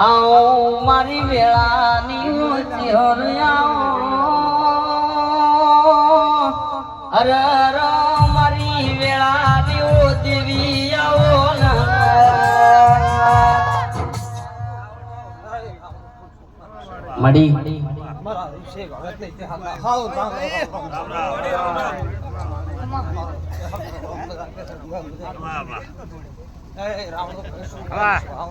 આવો મારી વેળાની ચિહર આવો. અરે અરે મારી વેળાની આવો મડી રામ રામ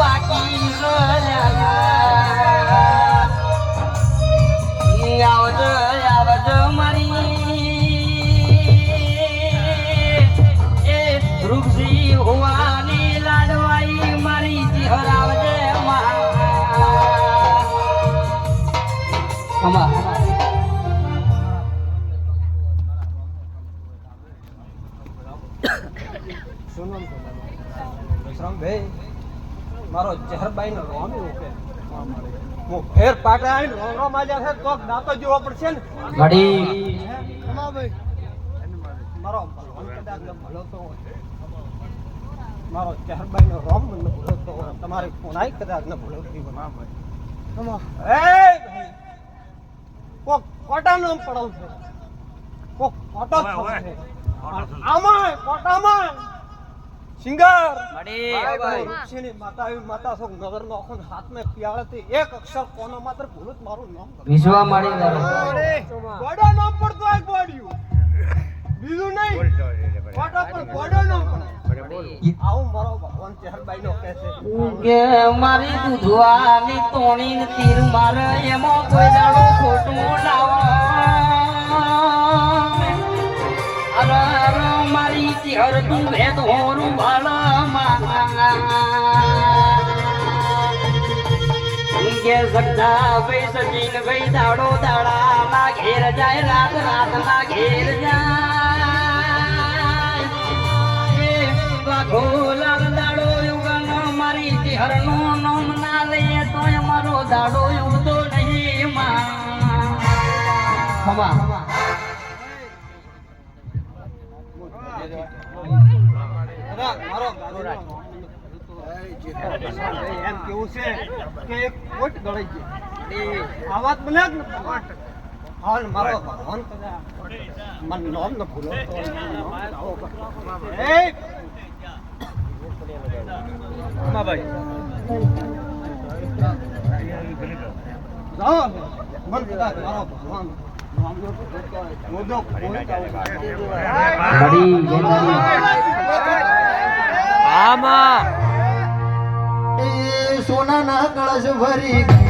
બાકી રહ્યા આવજો આવજો મારી ચહેરબાઈ નો રોમ એવું કે. હું ફેર પાકડા આવીને રોમ રોમ છે તો દાંતો જોવો પડશે ને. મડી ભાઈ. મારો કદાચ ન ભલો તો હોય. મારો ચહેરબાઈ નો રોમ ન ભૂલો તો હોય. તમારી કોનાઈ કદાચ ન ભૂલતી હોય. તમા- એ ભાઈ કોક કોટા નામ પડાવ છે કોક કોટો. આમાંય કોટામાં સિંગર વૃક્ષની માતા આવી માતા નગર નો એક અક્ષર કોનો માત્ર ભૂલું મારું નામ વિશ્વા મળી ગોડો નામ પડતો એક બીજું નહીં. ગોડો પણ ગોડો નામ પડે. આવું મારો ભગવાન ચહેરબાઈ નો કહે છે. કે મારી દૂધવાની તોણી તીર મારે એમાં કોઈ દાડો ખોટું લાવો. અરે મારી ચિહર તું ભેદ હોરું ભાળમાં કે સગતા ભાઈ સચિન ભાઈ દાડો દાડા ના જાય રાત રાત ના ઘેર જાય. લાલ દાડો યુગનો મારી ચિહરનું નામ લઈએ તો મારો દાડો યુગતો નહીં માં ખમા. એમ કેવું છે કે એક કોટ ગળાઈ ગઈ આ વાત મારો ભગવાન મન નામ ન ભૂલો મારો ભગવાન. મડી સોનાના કળશ ભરી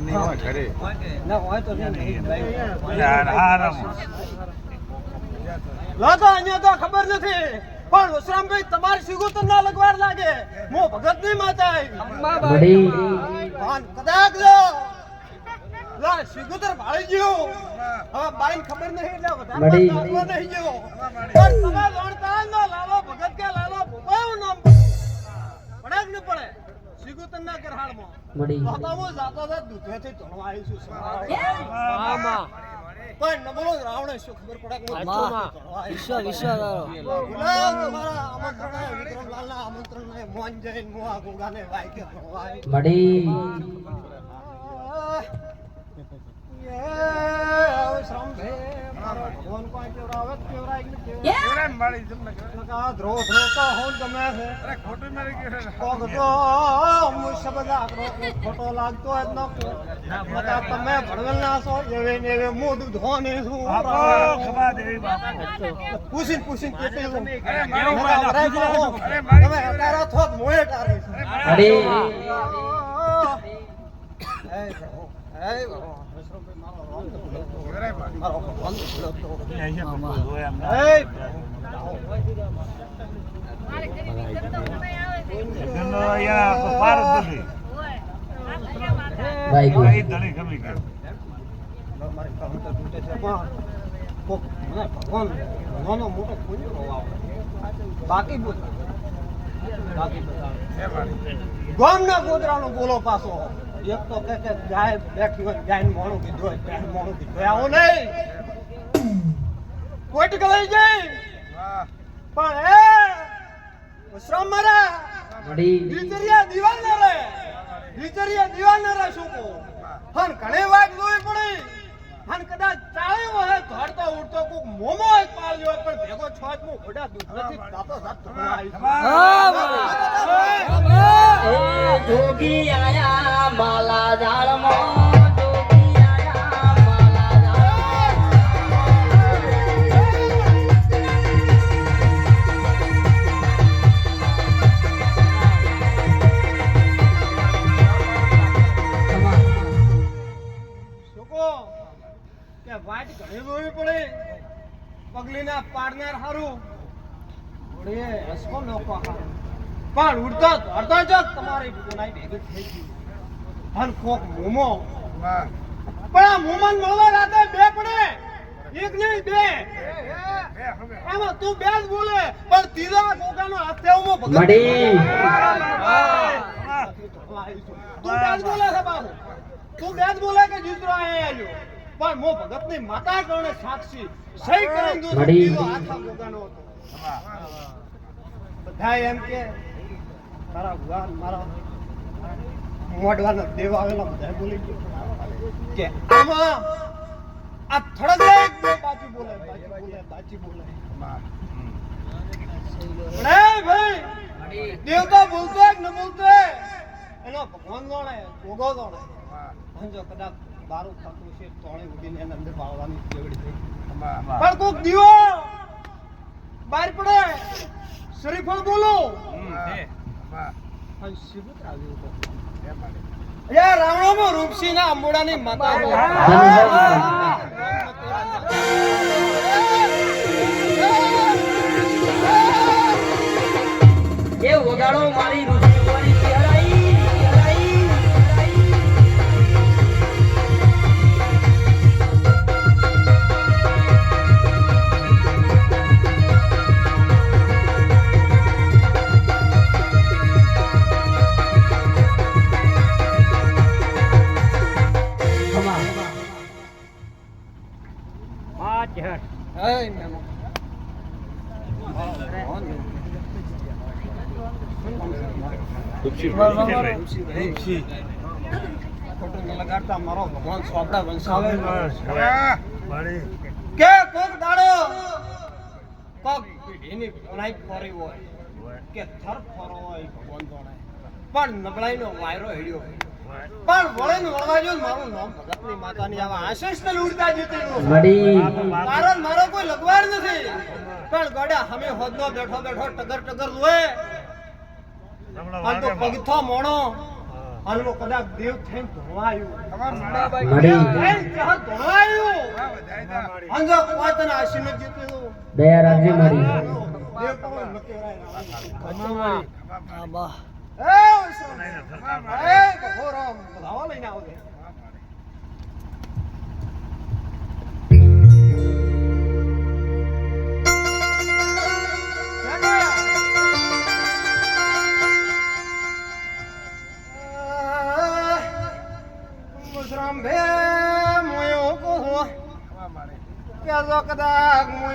ના હોય તો નહીં તો અહીંયા તો ખબર નથી પણ વસરામભાઈ તમારી સિગોતર ના લગવાર લાગે. મો ભગતની માતા આવી મળી કદાચ લો. સિગોતર ભાળી ગયો. હા બાઈન ખબર નહીં એટલે વધારે નહીં ગયો. પણ તમે લોણતા ન લાલો ભગત કે લાલો ભોપાયું નામ પડે. જ ન પડે? સિગોતર ના કરહાળમાં મળી હું જાતો જાત દૂધેથી ધોળવા આવી છું સવારે. પણ નબળો રાવણે શું ખબર પડે તમારા આમંત્રણે વિક્રમલાલના આમંત્રણે જૈન ગોગાને. મળી ખોટો લાગતો ન તમે ભણવેલના છો એવે ને એવે મોઢું ધોને શું પૂછીને પૂછીને કેટલી તમે અત્યારે થોત મોએ ટારી છે બાકી બાકી ગામના ગોદરાનો બોલો પાછો. એક તો કે કે ગાય બેઠી હોય ગાય મોણું કીધું હોય ગાય મોણું કીધું હોય. આવું નહીં. કોઈટ ગવાઈ જાય. પણ એ શ્રમ મારા. દીચરિયા દીવાન ના રહે. દીચરિયા દીવાલ ના રહે શું કહું? હન ઘણી વાત જોવી પડી હન કદાચ ચાળ્યો હોય ધરતો ઉડતો કોક મોમો એક હોય પણ ભેગો છોજ મુ ઘોડા દૂધ નથી દાતો દાત એ જોગી આયા માલા ઝાડમાં જોગી આયા માલા ઝાડમાં. વાટ ઘણી જોવી પડી. પગલીના પાડનાર હારું. ઘોડીએ હસકો લોકો હારું. પણ ઉડતા ધરતા જ તમારી ગુનાઈ ભેગી થઈ ગઈ. હન કોક મોમો. પણ આ મોમન મળવા રાતે બે પડે. એક નહીં બે. એમાં તું બે જ બોલે પણ ત્રીજા કોકાનો હાથ થયો મડી. તું બે જ બોલે છે બાબુ તું બે જ બોલે કે જીતરો આયા આવ્યો. પણ મો ભગતની માતા કરણે સાક્ષી? સહી કરી દો મળી. ત્રીજો હાથ હતો. બધા એમ કે તારા ભગવાન મારા મોઢવાનો દેવ આવેલો બધા બોલી ગયો. કે આમાં આ થોડા એક બે બાજુ બોલે બાજી બોલે બાજી બોલે. ભાઈ દેવતા બોલતો ન બોલતો એનો ભગવાન જાણે ભોગો જાણે ભંજો જો કદાચ બારું થતું છે તોણે ઉડીને એને અંદર પાડવાની જેવડી થઈ. પણ કોક દીવો! બહાર પડે! શ્રીફળ બોલો! અને શિબુત આવ્યું તો. અલ્યા રાવણોમાં રૂપસિંહના અંબોડાની માતા એ વગાડો મારી લગાડતા મારો ભગવાન સ્વાપડા વંશાવે કે કોક દાડો કોક પીઢીની ભણાઈ ફરી હોય. કે થર ફરો હોય ભગવાન જાણે પણ નબળાઈનો વાયરો હેડ્યો પણ વળે ને વળવાજો મારું નામ ભગતની માતાની આવા આશીષ ને ઉડતા જીતેલું મારો કારણ મારો કોઈ લગવાડ નથી. પણ ગોડા હમે હોદનો બેઠો બેઠો ટગર ટગર જોએ આ તો પગથો મોણો. આનો કદાચ દેવ થઈને ધોવાયું. મળી. થઈને ચાહ પોતાના આશીર્વાદ જીતેલું દયા રાખજે મારી. દેવતાઓ નક્કી કરાય હા બા. એ એ ગભો રામ લઈને આવો કે જો કદાચ હું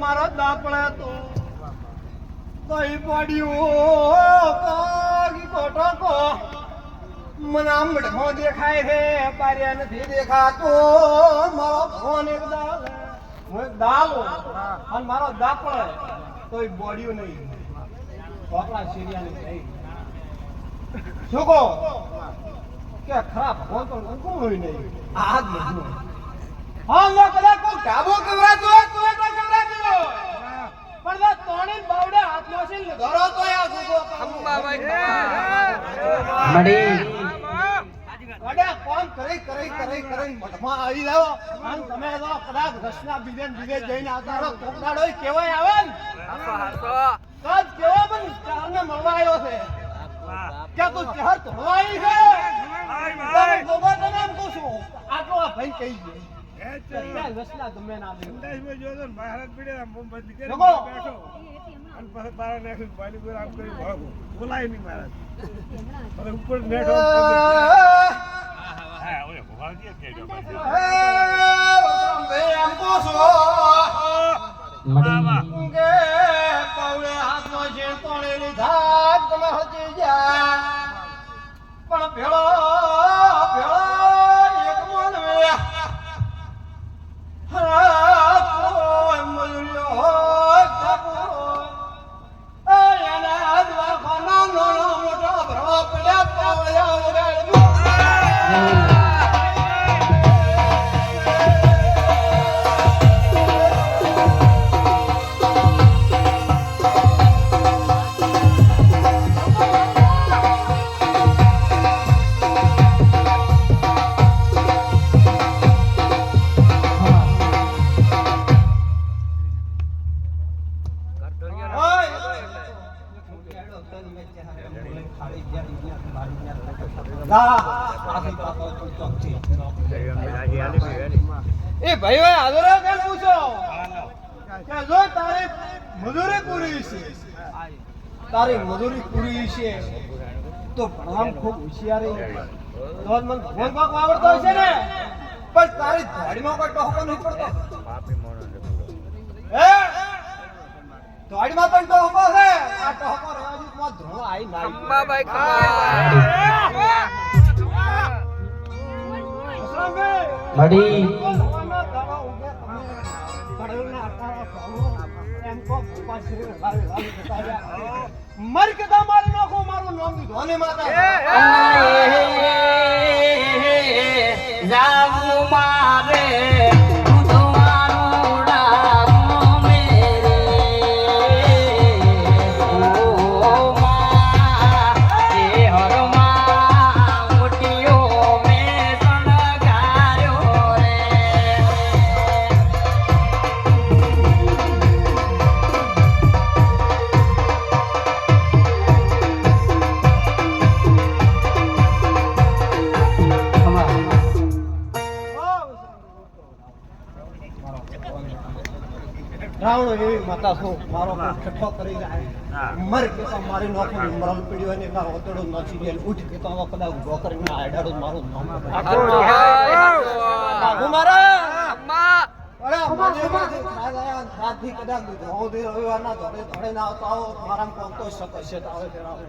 મારો દાપડે તો કઈ પડ્યું. કાગી કોટો કો. દેખાય છે, પાર્યા નથી દેખાતો. મારો એક દાલ હું. અને મારો દાપડે તોય બોડ્યું નહીં. ખરાબ ફોન ઊંઘું નહીં? આ હા મેં કદાચ કોઈ ઢાબો કવરાતો હોય તો તો કવરાતો હોય. પણ જો તોણી બાવડે હાથમાં છે ધરો તો આ ગુગો મળી. વડા કોમ કરી કરી કરી કરી મઠમાં આવી જાવ અને તમે તો કદાચ રસના બીજે બીજે જઈને આવતા રહો કોકડાડો કેવાય આવે ને. કદ કેવો પણ ચારને મળવા આવ્યો છે. ક્યાં તું તોડવા આવી છે? તમે ગોગો તને એમ કહું છું આટલો આ ભાઈ કહી ગયો ક્યાં રસના ગમે ના દે એમ કહું છું મળી. કે પવળે હાથનો છે તોણેલી ધાક તમે હજી જા પણ ભેળો છે. તારી મજૂરી પૂરી છે. તો ભણવામાં ખૂબ હોશિયારી. તો મને ભગવાન પાક આવડતો હશે ને? પણ તારી ધોડીમાં કોઈ ટોહકો નહીં પડતો. હે? ધોડીમાં તો ટોહકો છે. આ ટોહકો રેવાજી માં ધોળો આઈ ના મળી. ભગવાનના દાવા ઉગે મર કે મારી નાખો મારું નામ દીધું માતા જાવું મારે રાવણો એવી મારો ઠઠ્ઠો કરી જાય મર કે તો મારી નોકરી મરલ પીડ્યો ને કાં ઓતડો નચી ગયેલ ઉઠ કે તો હવે કદાચ ઊભો કરીને આડાડો મારો નામ બાબુ મારા અરે રવિવારના ના આવતા ફેરાવે.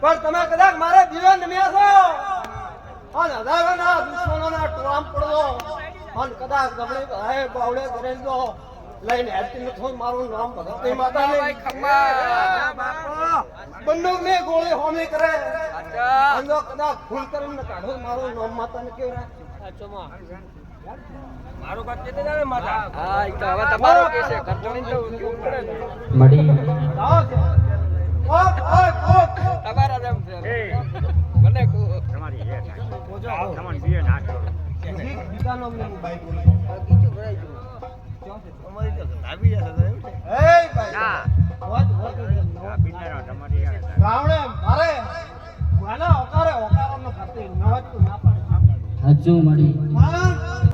પણ તમે કદાચ મારા જીવન નમ્યા છો અને હજારોના દુશ્મનોના ટોળામ પડવો અને કદાચ ગમડે ભાઈ બાવડે લઈને હેડતી નથી મારું નામ ભગવતી માતા ખમ્મા બંને મે ગોળી હોમે કરે. અને કદા ફૂલ કરીને કાઢો મારું નામ માતા? ને કેવું મળી. ગીતા નામની બાઈ બોલી હોત હોત એટલે નહોત. ગામડે મારે વાલા ઓકારે ઓકારાનો ખાતી ન અમારી તો ગાભી જશે તો એવું છે એ ભાઈ. ના. વાત વાત. ગાભી ના રહો તમારી ગાવડે મારે વાના ઓકારે ઓકારનો કરતી નવત ના પાડે. હાચું મળી. હા